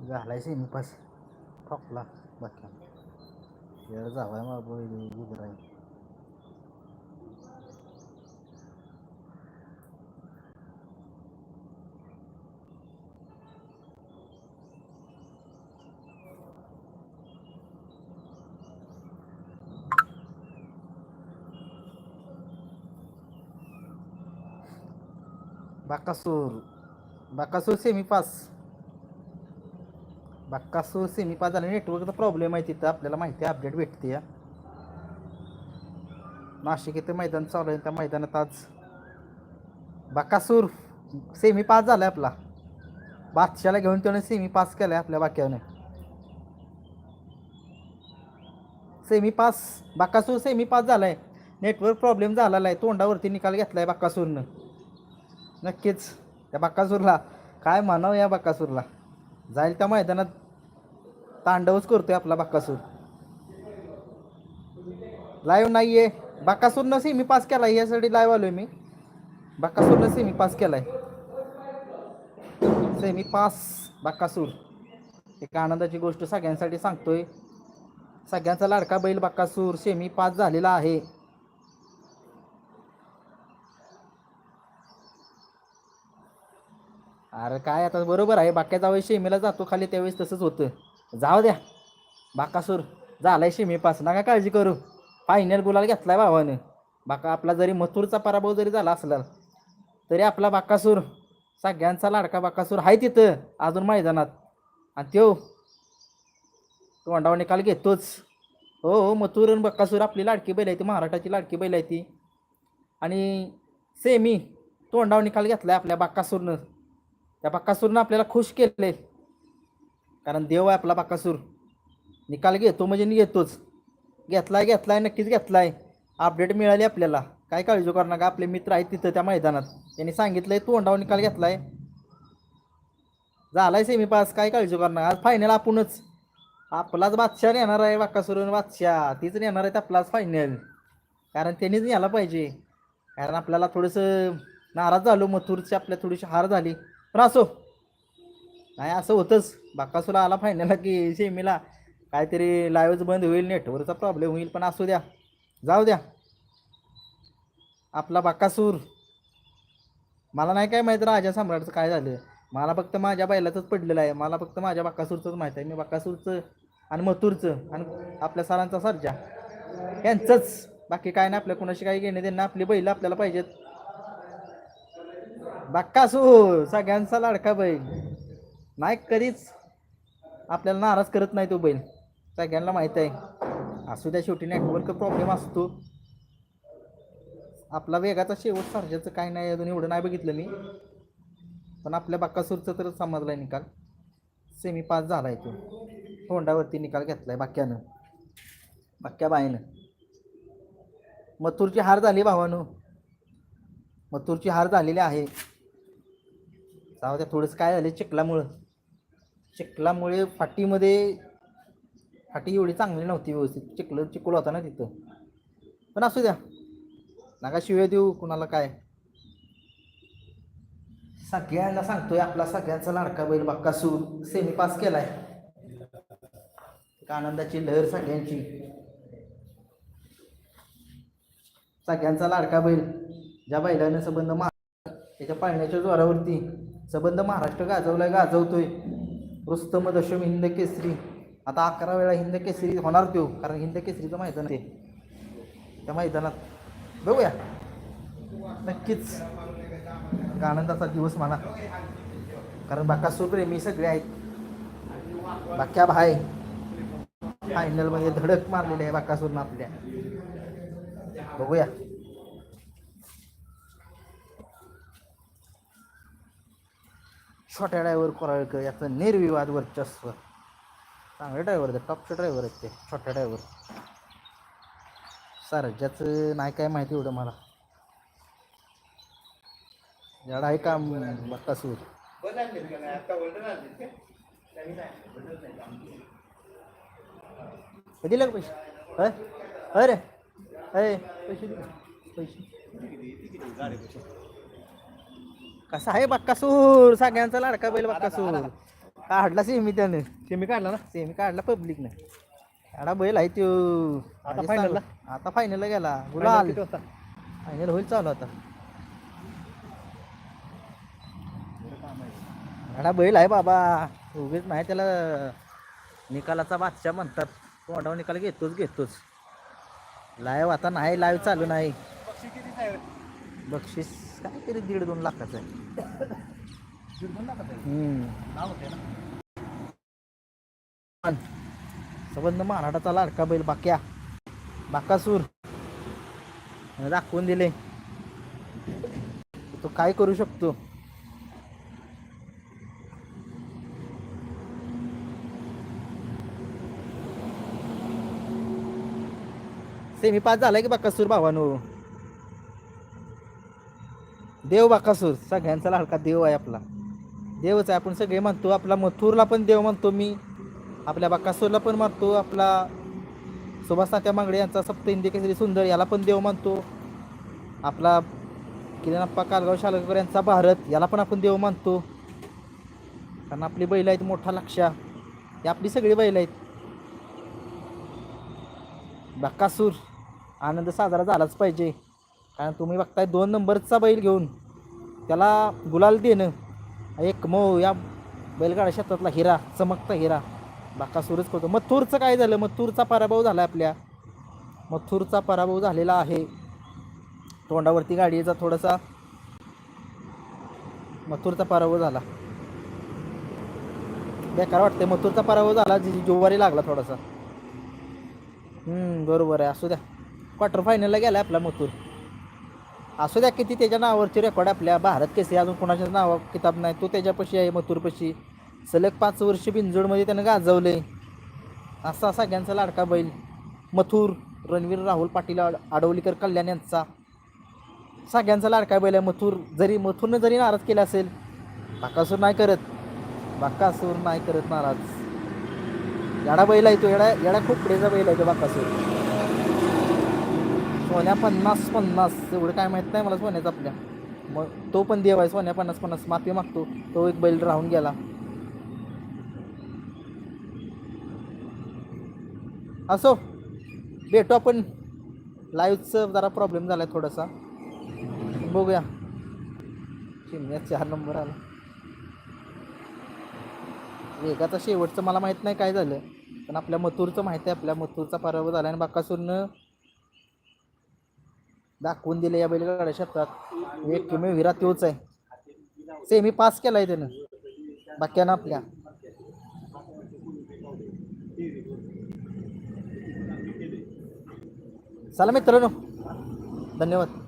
झालाय semi pass ठोकला बाकी वेळ जावाय मग उभं राहील Bakasur Bakasur semi pass Bakasur semi pass झाला नेटवर्कचा प्रॉब्लेम आहे तिथं. आपल्याला माहिती आहे अपडेट भेटते या. नाशिक इथं मैदान चालू आहे त्या मैदानात आज. बाकासूर सेमी पास झालाय आपला. बादशाला घेऊन त्याने सेमी पास केलाय आपल्या बाक्याने. Semi pass Bakasur semi pass झालाय. नेटवर्क प्रॉब्लेम झालेला आहे तोंडावरती निकाल घेतलाय बाकासूरनं नक्कीच. त्या बाकासूरला काय म्हणावं या बाकासूरला जाईल त्या मैदानात. तांडवच करतोय आपला बक्कासूर लाईव्ह नाहीये. बाक्कासूरनं सेमी पास केलाय यासाठी लाईव्ह आलोय मी. बाक्कासूरनं सेमी पास केलाय. सेमी पास बाक्कासूर एक आनंदाची गोष्ट सगळ्यांसाठी सांगतोय. सगळ्यांचा लाडका बैल बाक्कासूर सेमी पास झालेला आहे. अरे काय आता बरोबर आहे. बाक्याचा वेळेस शेमीला जातो खाली त्यावेळेस तसंच होतं. जाऊ द्या. बाकासूर झालाय शिमी पास नका काळजी करू. फायनल गुलाल घेतलाय भावानं. बाका आपला जरी मथुरचा पराभव जरी झाला असला तरी आपला बाकासूर सगळ्यांचा लाडका बाकासूर आहे तिथं अजून मैदानात. आणि त्यो तोंडावर निकाल घेतोच. हो हो मथुर आणि बक्कासूर आपली लाडकी बैल आहे ती महाराष्ट्राची लाडकी बैल आहे ती. आणि सेमी तोंडावर निकाल आहे आपल्या बाक्कासूरनं त्या बक्कासूरनं आपल्याला खुश केले कारण देव आहे आपला बक्कासूर निकाल घेतो म्हणजे घेतोच. घेतलाय घेतलाय नक्कीच घेतलाय. अपडेट मिळाली आपल्याला. काय काळजी करू नका आपले मित्र आहेत तिथं त्या मैदानात. त्यांनी सांगितलंय तोंडावर निकाल घेतलाय. झालाय सेमी पास काय काळजी करू नका आज फायनल आपणच. आपलाच बादशाह नेणार आहे वाकासुरून आणि बादशाह. तीच नेणार आहेत आपलाच फायनल कारण त्यांनीच न्यायला पाहिजे. कारण आपल्याला थोडंसं नाराज झालो. मथुरची आपल्या थोडीशी हार झाली. पण असो. नाही असं होतंच. बाकासुला आला फायनलला की सेमीला काहीतरी लाईव्हच बंद होईल नेटवर्कचा प्रॉब्लेम होईल पण असू द्या. जाऊ द्या. आपला बाकासूर. मला नाही काय माहीत राजा सम्राटचं काय झालं. मला फक्त माझ्या बैलाचंच पडलेलं आहे. मला फक्त माझ्या बाकासूरचंच माहीत आहे. मी बाकासूरचं आणि मथुरचं आणि आपल्या सरांचा सर्जा. यांचंच. बाकी काय नाही आपल्या कुणाशी काही घेणे देणं आपली बैल आपल्याला पाहिजेत. बाक्कासूर सगळ्यांचा लाडका बैल. नाही कधीच. आपल्याला नाराज करत नाही तो बैल. सगळ्यांना माहीत आहे. असू द्या शेवटी नेटवर्क प्रॉब्लेम असतो. आपला वेगाचा शेवट सारख्याचं काय नाही अजून एवढं नाही बघितलं मी. पण आपल्या बाक्कासूरचं तर समजला आहे निकाल. सेमी पास झाला आहे तो. तोंडावरती निकाल घेतला आहे बाक्यानं. बाक्या बायनं मथुरची हार झाली भावानं. मथुरची हार झालेली आहे. जाऊ द्या थोडंसं काय झालं चिखलामुळं. चिखलामुळे फाटीमध्ये फाटी एवढी चांगली नव्हती व्यवस्थित. चिखल चिखल होता ना तिथं. पण असू द्या. नका शिव्या देऊ कुणाला काय. सगळ्यांना सांगतोय आपला सगळ्यांचा लाडका बैल बक्कासूर सेमी पास केलाय. आनंदाची लहर सगळ्यांची. सगळ्यांचा लाडका बैल ज्या बैलानं संबंध महाराष्ट्र त्याच्या पाळण्याच्या जोरावरती संबंध महाराष्ट्र गाजवलाय गाजवतोय. रुस्तम दशम हिंद केसरी आता अकरा वेळा हिंद केसरी होणार तो कारण हिंद केसरीचं मैदान ते त्या मैदानात बघूया. नक्कीच. आनंदाचा दिवस म्हणा. कारण बाकासूर प्रेमी सगळे आहेत. बाक्या भाय फायनलमध्ये धडक मारलेली आहे बाकासूरनं आपल्या. बघूया. छोट्या ड्रायव्हर कोराळकर याचं निर्विवाद वर्चस्व. चांगले ड्रायव्हर ते टॉपचे ड्रायव्हर आहेत ते छोट्या ड्रायव्हर. ज्याचं नाही काय माहिती एवढं मला. याडा आहे का बक्कासूर कधी लाग पैसे? अरे अरे पैसे दे. पैसे. कसा आहे बक्कासूर सगळ्यांचा लाडका बैल बक्कासूर काढला सेमी त्यानं. सेमी काढला ना? सेमी काढला पब्लिक ने. एवढा बैल आहे तो आता आधीच final ला? सांगू. आता फायनलला गेला. गुलाल? फायनल होईल चालू आता. एवढा बैल आहे बाबा. उगीच नाही त्याला निकालाचा बादशाह म्हणतात. तोंडावर निकाल घेतोच घेतोच. लाईव्ह आता नाही लाईव्ह चालू नाही. बक्षीस? बक्षीस काहीतरी दीड दोन लाखाचं आहे. संबंध महाराष्ट्राचा लाडका बैल बाक्या. बाकासूर. दाखवून दिले. तो काय करू शकतो? सेमी पास झालाय की बाकासूर भावानो? देव बाकासूर सगळ्यांचा लाडका देव आहे आपला. देवच आहे आपण सगळे म्हणतो आपला मथुरला पण देव म्हणतो मी. आपल्या बाकासूरला पण मानतो आपला सुभाषनात्या मांगडे यांचा सप्त हिंदी केसरी सुंदर याला पण देव मानतो आपला किरणप्पा कालगाव शालकर यांचा भारत याला पण आपण देव मानतो कारण आपली बैल आहेत मोठा लक्षा ही आपली सगळी बैल आहेत. बाकासूर आनंद साजरा झालाच पाहिजे. कारण तुम्ही बघताय दोन नंबरचा बैल घेऊन त्याला गुलाल देणं एक मो या बैलगाडा शेतातला हिरा चमकता हिरा. बाकासूरच करतो मथुरचं काय झालं? मथुरचा पराभव झाला आपल्या. मथुरचा पराभव झालेला आहे. तोंडावरती गाडीचा थोडासा. मथुरचा पराभव झाला. बेकार वाटते मथुरचा पराभव झाला. जी जुवारी लागला थोडासा. बरोबर आहे. असू द्या. क्वार्टर फायनलला गेला आपला मथुर. असू द्या किती त्याच्या नावावरची रेकॉर्ड आपल्या भारत केसरी अजून कोणाच्या नावा किताब नाही. तो त्याच्यापाशी आहे मथुरपाशी. सलग पाच वर्ष बिंजोडमध्ये त्यानं गाजवले. असा सगळ्यांचा लाडका बैल. मथुर रणवीर राहुल पाटील आड आडवलीकर कल्याण यांचा. सगळ्यांचा लाडका बैल आहे मथुर. जरी मथुरनं जरी नाराज केला असेल बाकासूर नाही करत. बाकासूर नाही करत नाराज. याडा बैल आहे तो येडा येडा खूप पुढेचा बैल आहे तो बाकासूर. सोन्या पन्नास पन्नास एवढं काय माहीत नाही मला सोन्याचा आपल्या. मग तो पण देव आहे सोन्या पन्नास पन्नास माफी मागतो. तो एक बैल राहून गेला. असो भेटू आपण. लाईव्हचं जरा प्रॉब्लेम झाला आहे थोडासा. बघूया. चिमण्यात चार नंबर आला. वेगाचा शेवटचं मला माहीत नाही काय झालं. पण आपल्या मथुरचं माहिती आहे आपल्या मथुरचा पराभव झाला आणि बाकासूरनं दाखवून दिले या बैलगाड्या क्षेत्रात. एक किमी विरा तोच आहे. सेमी पास केलाय त्यानं. बाक्यानं आपल्या. चला मित्रांनो. धन्यवाद.